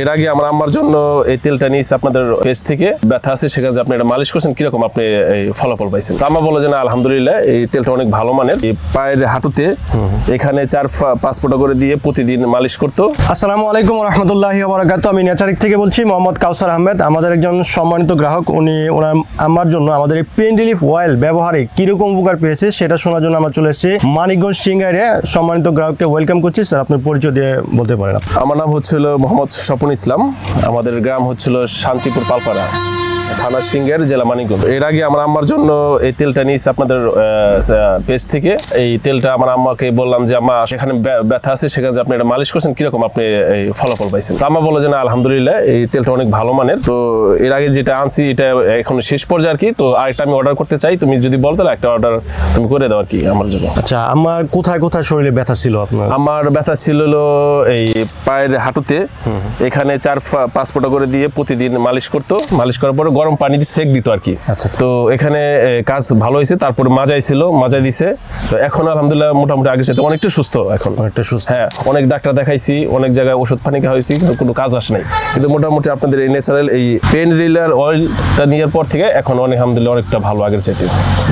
এর আগে আমার আম্মার জন্য এই তেলটা নিয়েছি আপনাদের পেজ থেকে। ব্যথা আছে সেখানে আপনি এটা মালিশ করছেন। কীরকম আপনি এই ফলাফল পাইছেন? তো আম্মা বলে যে না আলহামদুলিল্লাহ এই তেলটা অনেক ভালো মানের। এই পায়ের হাঁটুতে এখানে চার পাঁচ ফোঁটা করে দিয়ে প্রতিদিন মালিশ করতো। আসসালামু আলাইকুম রহমতুল্লাহি বারাকাতু আমি নেচারিক থেকে বলছি মোহাম্মদ কাউসার আহমেদ। আমাদের একজন সম্মানিত গ্রাহক উনি ওনার আমার জন্য আমাদের এই পেন রিলিফ অয়েল ব্যবহারে কীরকম উপকার পেয়েছে সেটা শোনার জন্য আমরা চলে এসেছি মানিকগঞ্জ সিঙ্গারে সম্মানিত গ্রাহককে ওয়েলকাম করছি। স্যার আপনার পরিচয় দিয়ে বলতে পারেন আমার নাম হচ্ছিল মোহাম্মদ স্বপন ইসলাম। আমাদের গ্রাম হচ্ছিল শান্তিপুর পালপাড়া। থানা সিঙ্গের জেলা মানিকগঞ্জ। এর আগে আমার আম্মার জন্য এই তেলটা নিয়েছি আপনাদের পেজ থেকে। এই তেলটা আমার আম্মাকে বললাম যে আম্মা সেখানে ব্যথা আছে সেখানে যে আপনি এটা মালিশ করছেন কীরকম আপনি এই ফলাফল পাইছেন? তো আম্মা বলে যে না আলহামদুলিল্লাহ এই তেলটা অনেক ভালো মানের। তো এর আগে যেটা আনছি এটা এখন শেষ পর্যায়ে আর কি। তো আরেকটা আমি অর্ডার করতে চাই তুমি যদি বলতে একটা অর্ডার তুমি করে দাও আর কি আমার জন্য। আচ্ছা আমার কোথায় কোথায় শরীরে ব্যথা ছিল আপনার? আমার ব্যথা ছিল এই পায়ের হাঁটুতে। এখানে চার পাঁচ ফোঁটা করে দিয়ে প্রতিদিন মালিশ করতো। মালিশ করার পরে গরম পানি দিয়ে সেক দিত আর কি আচ্ছা। তো এখানে কাজ ভালো হয়েছে তারপরে মাজাই ছিল মাজাই দিছে। তো এখন আলহামদুলিল্লাহ মোটামুটি আগের সাথে অনেকটা সুস্থ এখন। অনেকটা সুস্থ। হ্যাঁ অনেক ডাক্তার দেখাইছি অনেক জায়গায় ওষুধ পানি খাওয়াইছি কিন্তু কোনো কাজ আসে নাই। কিন্তু মোটামুটি আপনাদের এই ন্যাচারাল এই পেন রিলার অয়েলটা নেওয়ার পর থেকে এখন অনেক আলহামদুলিল্লাহ অনেকটা ভালো আগের চাইতে।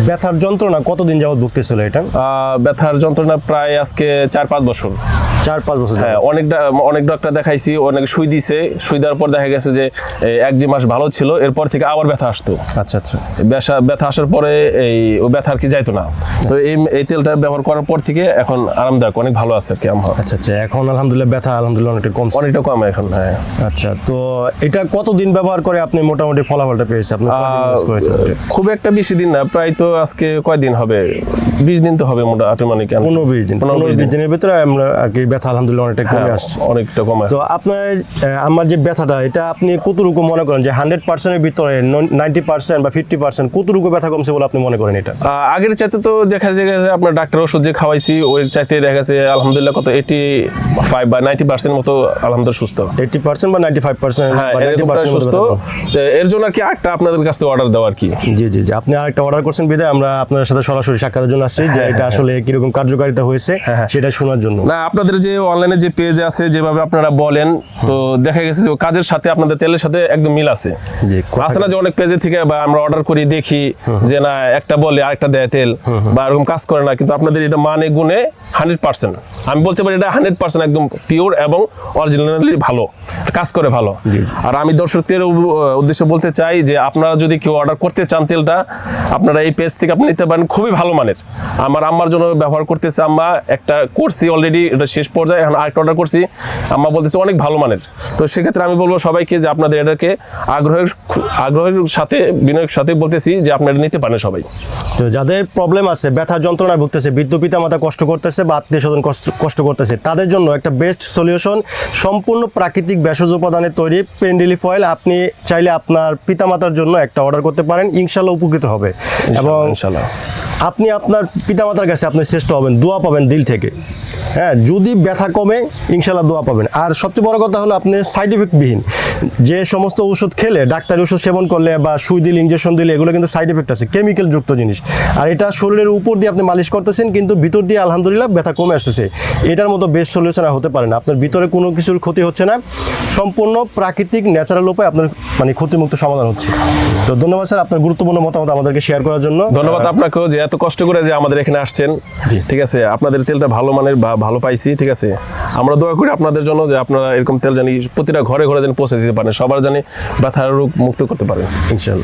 ব্যথার যন্ত্রণা কতদিন যাবত ভুগতেছিল এটা? আহ, ব্যথার যন্ত্রণা প্রায় আজকে চার পাঁচ বছর। চার পাঁচ বছর হ্যাঁ অনেক অনেক ডাক্তার দেখাইছি অনেক সুই দিছে। সুই দেওয়ার পর দেখা গেছে যে এক দুই মাস ভালো ছিল এরপর থেকে আবার ব্যথা আসতো। আচ্ছা আচ্ছা। ব্যথা ব্যথা আসার পরে এই ও ব্যথা আর কি যাইতো না। তো এই এই তেলটা ব্যবহার করার পর থেকে এখন আরামদায়ক অনেক ভালো আছে আর কি আমার। আচ্ছা আচ্ছা। এখন আলহামদুলিল্লাহ ব্যথা আলহামদুলিল্লাহ অনেকটা কমছে। অনেকটা কম এখন হ্যাঁ। আচ্ছা তো এটা কতদিন ব্যবহার করে আপনি মোটামুটি ফলাফলটা পেয়েছেন? আপনি? খুব একটা বেশি দিন না প্রায় তো আজকে কয়দিন হবে? বিশ দিন তো হবে মোটামুটি মানে পনেরো বিশ দিন পনেরো বিশ দিনের ভিতরে আমরা আর কি ব্যথা আলহামদুলিল্লাহ অনেকটা কমে হ্যাঁ, আসছে। অনেকটা কম। তো আপনার আমার যে ব্যথাটা এটা আপনি কতটুকু মনে করেন যে হান্ড্রেড পার্সেন্টের ভিতরে নাইনটি পার্সেন্ট বা ফিফটি পার্সেন্ট কতটুকু ব্যথা কমছে বলে আপনি মনে করেন এটা? আগের চাইতে তো দেখা যায় যে আপনার ডাক্তার ওষুধ যে খাওয়াইছি ওই চাইতে দেখা গেছে আলহামদুলিল্লাহ কত এইটি ফাইভ বা নাইনটি পার্সেন্ট মতো আলহামদুলিল্লাহ সুস্থ। এইটি পার্সেন্ট বা নাইনটি ফাইভ পার্সেন্ট হ্যাঁ সুস্থ। এর জন্য আর কি একটা আপনাদের কাছ থেকে অর্ডার দেওয়া আর কি। জি জি জি। আপনি আরেকটা অর্ডার করছেন বিদায় আমরা আপনার সাথে সরাসরি সাক্ষাতের জন্য আসছি যে এটা আসলে কীরকম কার্যকারিতা হয়েছে হ্যাঁ। সেটা শোনার জন্য। না আপনাদের যে অনলাইনে যে পেজ আছে যেভাবে আপনারা বলেন তো দেখা গেছে যে কাজের সাথে আপনাদের তেলের সাথে একদম মিল আছে। আছে না যে অনেক পেজে থেকে বা আমরা অর্ডার করি দেখি যে না একটা বলে আরেকটা দেয় তেল বা এরকম কাজ করে না কিন্তু আপনাদের এটা মানে গুণে হান্ড্রেড পার্সেন্ট আমি বলতে পারি এটা হান্ড্রেড পার্সেন্ট একদম পিওর এবং অরিজিনালি ভালো কাজ করে ভালো। আর আমি দর্শকদের উদ্দেশ্যে বলতে চাই যে আপনারা যদি কেউ অর্ডার করতে চান তেলটা আপনারা এই পেজ থেকে আপনি নিতে পারেন খুবই ভালো মানের। আমার আম্মার জন্য ব্যবহার করতেছে আম্মা একটা করছি অলরেডি এটা শেষ পর্যায়ে এখন আরেকটা অর্ডার করছি। আম্মা বলতেছে অনেক ভালো মানের। তো সেক্ষেত্রে আমি বলব সবাইকে যে আপনাদের এটাকে আগ্রহের আগ্রহের সাথে বিনয়ের সাথে বলতেছি যে আপনারা নিতে পারেন সবাই। তো যাদের প্রবলেম আছে ব্যথার যন্ত্রণায় ভুগতেছে বৃদ্ধ পিতা মাতা কষ্ট করতেছে বা আত্মীয় স্বজন কষ্ট কষ্ট করতেছে। তাদের জন্য একটা বেস্ট সলিউশন সম্পূর্ণ প্রাকৃতিক ভেষজ উপাদানে তৈরি পেন্ডেলি ফয়েল আপনি চাইলে আপনার পিতামাতার জন্য একটা অর্ডার করতে পারেন ইনশাল্লাহ উপকৃত হবে। এবং আপনি আপনার পিতামাতার কাছে আপনি শ্রেষ্ঠ হবেন দোয়া পাবেন দিল থেকে। হ্যাঁ যদি ব্যথা কমে ইনশাল্লাহ দোয়া পাবেন। আর সবচেয়ে বড় কথা হলো আপনি সাইড এফেক্টবিহীন যে সমস্ত ওষুধ খেলে, ডাক্তারি ওষুধ সেবন করলে বা সুই দিলে ইঞ্জেকশন দিলে, এগুলো কিন্তু সাইড এফেক্ট আছে কেমিক্যাল যুক্ত জিনিস। আর এটা শরীরের উপর দিয়ে আপনি মালিশ করতেছেন, কিন্তু ভিতর দিয়ে আলহামদুলিল্লাহ ব্যথা কমে আসতেছে। এটার মতো বেস্ট সলিউশন হতে পারে না। আপনার ভিতরে কোনো কিছুর ক্ষতি হচ্ছে না। সম্পূর্ণ প্রাকৃতিক ন্যাচারাল উপায় আপনার মানে ক্ষতিমুক্ত সমাধান হচ্ছে। তো ধন্যবাদ স্যার আপনার গুরুত্বপূর্ণ মতামত আমাদেরকে শেয়ার করার জন্য। ধন্যবাদ আপনাকেও যে এত কষ্ট করে যে আমাদের এখানে আসছেন। জি। ঠিক আছে আপনাদের তেলটা ভালো মানের বা ভালো পাইছি ঠিক আছে। আমরা দোয়া করি আপনাদের জন্য যে আপনারা এরকম তেল জানি প্রতিটা ঘরে ঘরে যেন পৌঁছে দিতে পারেন সবার জানি ব্যথার রোগ মুক্ত করতে পারেন। ইনশাল্লাহ